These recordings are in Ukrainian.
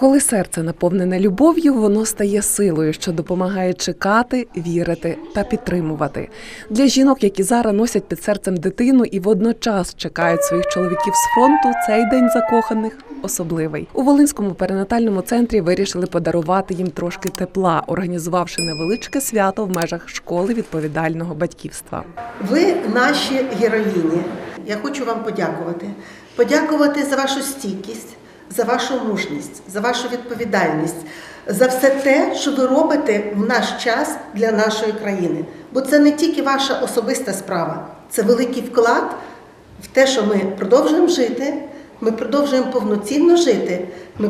Коли серце наповнене любов'ю, воно стає силою, що допомагає чекати, вірити та підтримувати. Для жінок, які зараз носять під серцем дитину і водночас чекають своїх чоловіків з фронту, цей день закоханих особливий. У Волинському перинатальному центрі вирішили подарувати їм трошки тепла, організувавши невеличке свято в межах школи відповідального батьківства. Ви наші героїні. Я хочу вам подякувати. Подякувати за вашу стійкість, за вашу мужність, за вашу відповідальність, за все те, що ви робите в наш час для нашої країни. Бо це не тільки ваша особиста справа, це великий вклад в те, що ми продовжуємо жити. Ми продовжуємо повноцінно жити. Ми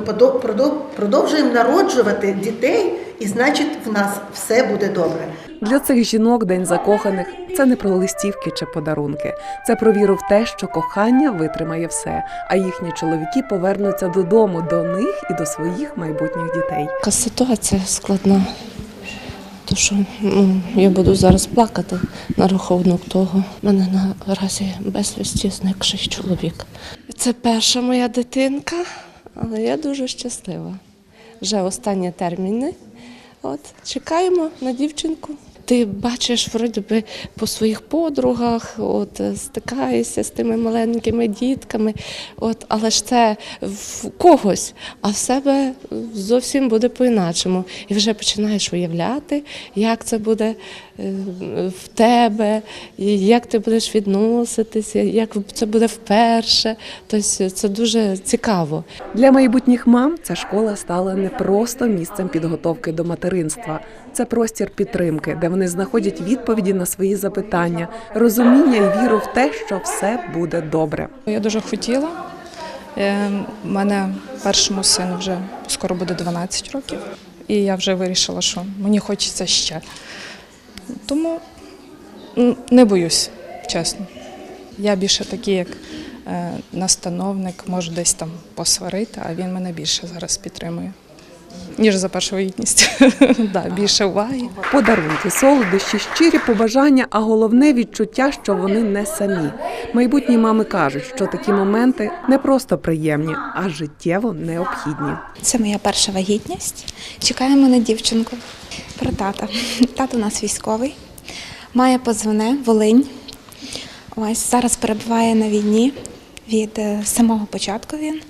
продовжуємо народжувати дітей, і значить, в нас все буде добре. Для цих жінок День закоханих це не про листівки чи подарунки, це про віру в те, що кохання витримає все, а їхні чоловіки повернуться додому до них і до своїх майбутніх дітей. Така ситуація складна. То що ну, я буду зараз плакати на рахунок того. У мене наразі безвісті зникший чоловік. Це перша моя дитинка, але я дуже щаслива. Вже останні терміни. От, чекаємо на дівчинку. Ти бачиш вроді би по своїх подругах, от е, стикаєшся з тими маленькими дітками, от, але ж це в когось, а в себе зовсім буде по-іначому. І вже починаєш уявляти, як це буде е, в тебе, як ти будеш відноситися, як це буде вперше. Тобто це дуже цікаво. Для майбутніх мам ця школа стала не просто місцем підготовки до материнства, це простір підтримки, де вони знаходять відповіді на свої запитання, розуміння і віру в те, що все буде добре. Я дуже хотіла. Е, У мене першому сину вже скоро буде 12 років, і я вже вирішила, що мені хочеться ще. Тому не боюсь, чесно. Я більше такий, як е, настановник, можу десь там посварити, а він мене більше зараз підтримує, ніж за першу вагітність. Да, Більше уваги. Подарунки, солодощі, щирі побажання, а головне відчуття, що вони не самі. Майбутні мами кажуть, що такі моменти не просто приємні, а життєво необхідні. Це моя перша вагітність. Чекаємо на дівчинку. Про тата. Тато у нас військовий, має позвоне Волинь. Ось зараз перебуває на війні від е, самого початку він.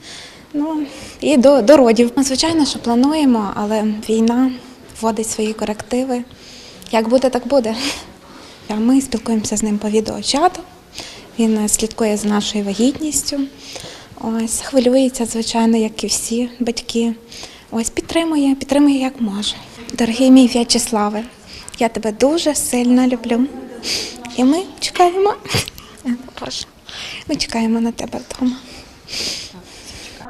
Ну і до, до родів. Ми, звичайно, що плануємо, але війна вводить свої корективи. Як буде, так буде. Ми спілкуємося з ним по відеочату. Він е, слідкує за нашою вагітністю. Ось хвилюється, звичайно, як і всі батьки. Ось підтримує, підтримує як може. Дорогий мій В'ячеславе, я тебе дуже сильно люблю. І ми чекаємо. Ми чекаємо на тебе вдома.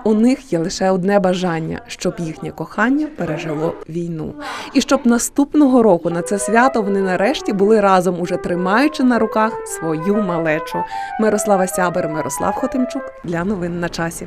У них є лише одне бажання, щоб їхнє кохання пережило війну, і щоб наступного року на це свято вони нарешті були разом, уже тримаючи на руках свою малечу. Мирослава Сябер, Мирослав Хотимчук для новин на часі.